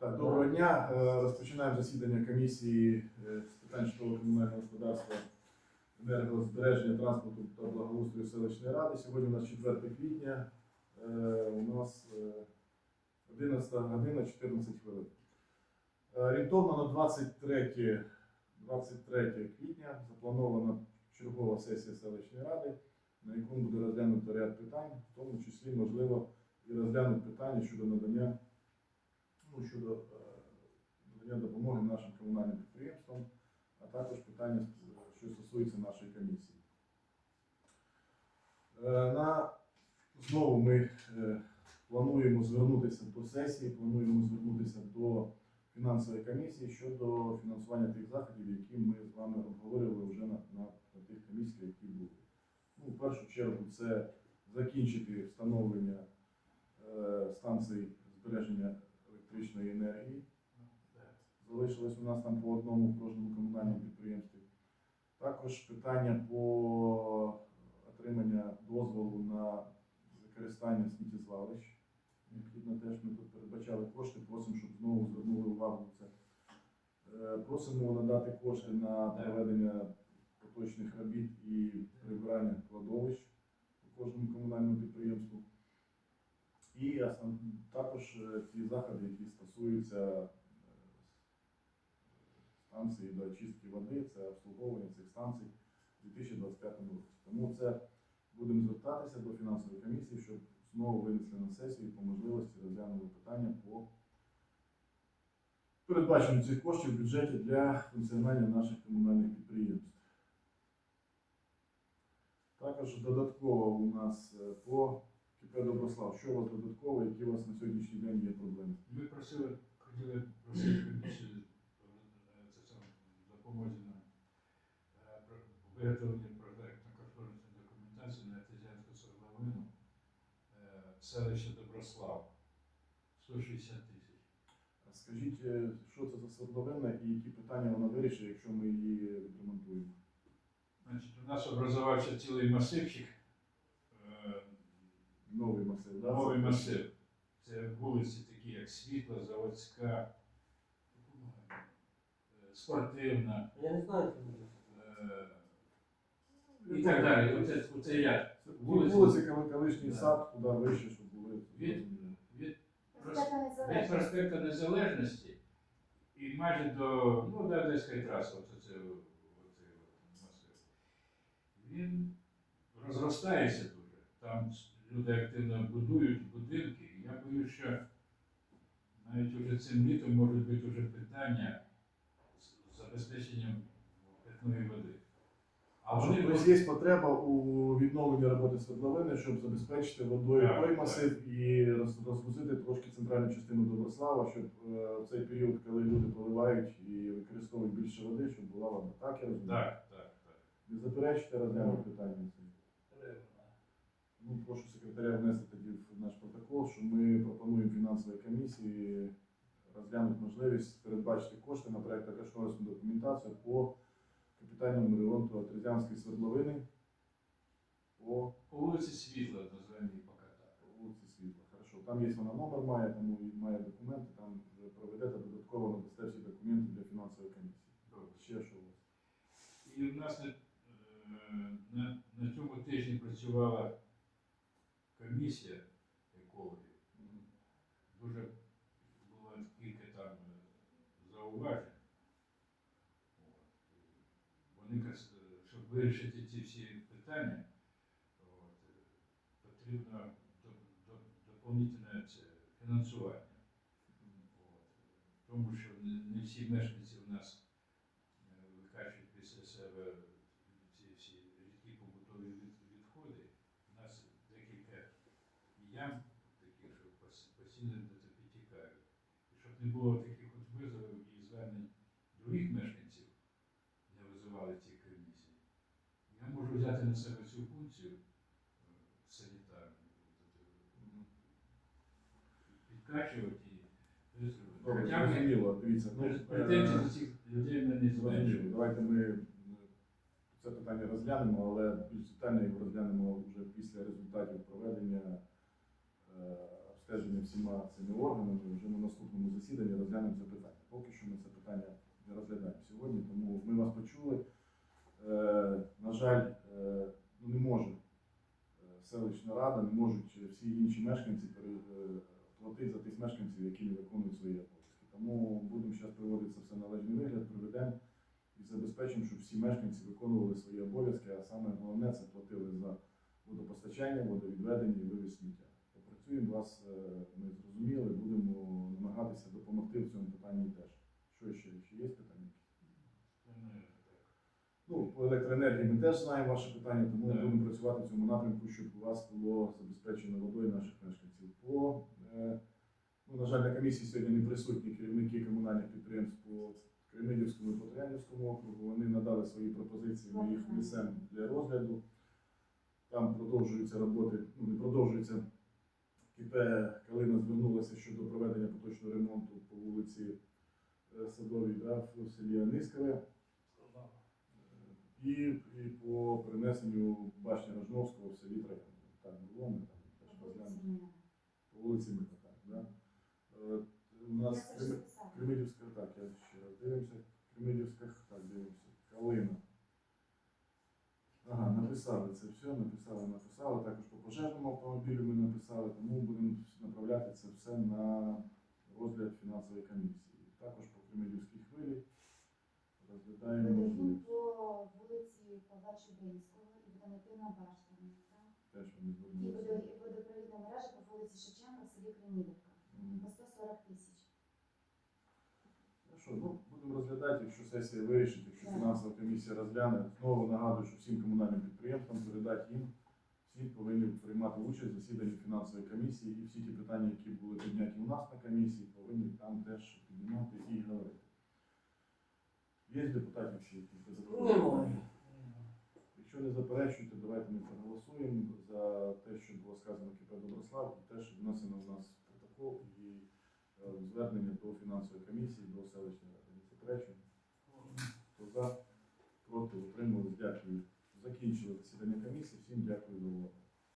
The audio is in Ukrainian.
Так, доброго дня. Е, Розпочинаємо засідання комісії е, з питань житлово-комунального господарства, енергозбереження, транспорту та благоустрою селищної ради. Сьогодні у нас 4 квітня. Е, У нас е, 11 година 14 хвилин. Орієнтовно на 23, 23 квітня запланована чергова сесія селищної ради, на якому буде розглянуто ряд питань, в тому числі, можливо, і розглянути питання щодо надання ну, щодо е, надання допомоги нашим комунальним підприємствам, а також питання, е, що стосується нашої комісії. Е, На, знову ми плануємо звернутися до сесії, плануємо звернутися до фінансової комісії щодо фінансування тих заходів, які ми з вами обговорювали вже на, на, на тих комісіях, які були. Ну, в першу чергу, це закінчити встановлення е, станцій збереження електричної енергії. Залишилось у нас там по одному в кожному комунальному підприємстві. Також питання по отримання дозволу на використання сміттєзвалищ. Необхідно теж ми тут передбачали кошти, просимо, щоб знову звернули увагу на це. Е, Просимо надати кошти на проведення поточних робіт і прибирання кладовищ у кожному комунальному підприємству. І основ- також е, ті заходи, які стосуються е, станції до очистки води, це обслуговування цих станцій у 2025 році. Тому це будемо звертатися до фінансової комісії, щоб знову винесли на сесію по можливості розглянули питання по передбаченню цих коштів в бюджеті для функціонування наших комунальних підприємств. Також додатково у нас е, по КП Доброслав. Що у вас додатково, які у вас на сьогоднішній день є проблеми? Ми просили, хотіли просити комісію е, це саме допомозі нам е, виготовлення проєктно-кошторисної документації на артезіанську свердловину е, селище Доброслав 160 тисяч. Скажіть, що це за свердловина і які питання вона вирішить, якщо ми її відремонтуємо? Значить, у нас образувався цілий масивчик, Новий масив, да? новий Це- масив. Це вулиці такі, як Світла, Заводська, е, спортивна. Я не знаю, чому. е, І так далі. Оце, оце я. Це Вулиці. Вулиці, коли колишній Да. сад, туди вище, щоб були. Від- Від від проспекту Незалежності і майже до ну, до Одеської траси, оце, це, оце, масив. Він розростається дуже. Там люди активно будують будинки. Я боюсь, що навіть уже цим літом може бути вже питання з забезпеченням питної води. А вони тобто є потреба у відновленні роботи свердловини, щоб забезпечити водою Так, той так. масив і роз- розгрузити трошки центральну частину Доброслава, щоб е, в цей період, коли люди поливають і використовують більше води, щоб була вода. Так я розумію? Так, так, так. Не заперечите розглянути питання це? Ну, прошу секретаря внести тоді в наш протокол, що ми пропонуємо фінансовій комісії розглянути можливість передбачити кошти на проєктно кошторисну документацію по капітальному ремонту Атрезянської свердловини по По вулиці Світла назвемо її поки так. вулиці Світла. Хорошо, там є вона номер має, тому і має документи, там вже проведете додатково надасте всі документи для фінансової комісії. Добре. Ще що у вас? І в нас на, е, на, на цьому тижні працювала комісія екологів. Дуже було кілька там е, зауважень. Вони е, щоб вирішити ці всі питання, от, е, потрібно до- до- доповнительне фінансування. От. Тому що не, всі мешканці в нас е, викачують після себе ці всі рідкі побутові від- відходи. У нас декілька ям таких, що пос- постійно де-то підтікають. І щоб не було таких от визовів і звернень других мешканців, не визивали ці комісії, я можу взяти на себе цю функцію е, санітарну, от, е, підкачувати б зрозуміло, дивіться. Ну, е. Давайте ми це питання розглянемо, але більш детально його розглянемо вже після результатів проведення обстеження всіма цими органами. Вже на наступному засіданні розглянемо це питання. Поки що ми це питання не розглядаємо сьогодні, тому ми вас почули. Е, на жаль, е, ну не може е, селищна рада, не можуть всі інші мешканці платити за тих мешканців, які не виконують свої обов'язки. Тому будемо зараз приводити це все належний вигляд, приведемо і забезпечимо, щоб всі мешканці виконували свої обов'язки, а саме головне це платили за водопостачання, водовідведення і вивіз сміття. Попрацюємо вас, е, ми зрозуміли, будемо намагатися допомогти в цьому питанні теж. Що ще? Ще є питання? Ну, по електроенергії ми теж знаємо ваше питання, тому Так. будемо працювати в цьому напрямку, щоб у вас було забезпечено водою наших мешканців. По, е, ну, на жаль, на комісії сьогодні не присутні керівники комунальних підприємств по Кремидівському і по Троянівському округу. Вони надали свої пропозиції, ми їх внесемо для розгляду. Там продовжуються роботи, ну не продовжуються. КП Калина звернулася щодо проведення поточного ремонту по вулиці е, Садовій да, в селі Анискове. І, і по перенесенню башні Рожновського в селі Троян. Так було, ми там теж розглянули. По вулиці Мирна, так. Да? Е, У нас. Кремидівська, так, я ще раз дивимося. Кремидівська, так, дивимося. Калина. Ага, написали це все, написали, написали. Також пожежному автомобілю ми написали, тому будемо направляти це все на розгляд фінансової комісії. Також по Кремидівській хвилі розглядаємо можливість. по вулиці Павла Чубинського і водонапірна башта. так? Теж вони І звернулися. водо- і водопровідна мережа по вулиці Шевченка в селі Кремідівка. Мгм. По 140 тисяч. Хорошо, ну будемо розглядати, якщо сесія вирішить, якщо Так. фінансова комісія розгляне. Знову нагадую, що всім комунальним підприємствам передати їм, всі повинні приймати участь в засіданні фінансової комісії, і всі ті питання, які були підняті у нас на комісії, повинні там теж піднімати і говорити. Є депутати, які заперечують? Якщо не заперечуєте, давайте ми проголосуємо за те, що було сказано КП Доброслав, і те, що внесено в нас протокол і е, звернення до фінансової комісії, до селищної ради. Заперечуємо. Хто за, проти, утримались, дякую закінчує засідання комісії. Всім дякую за увагу.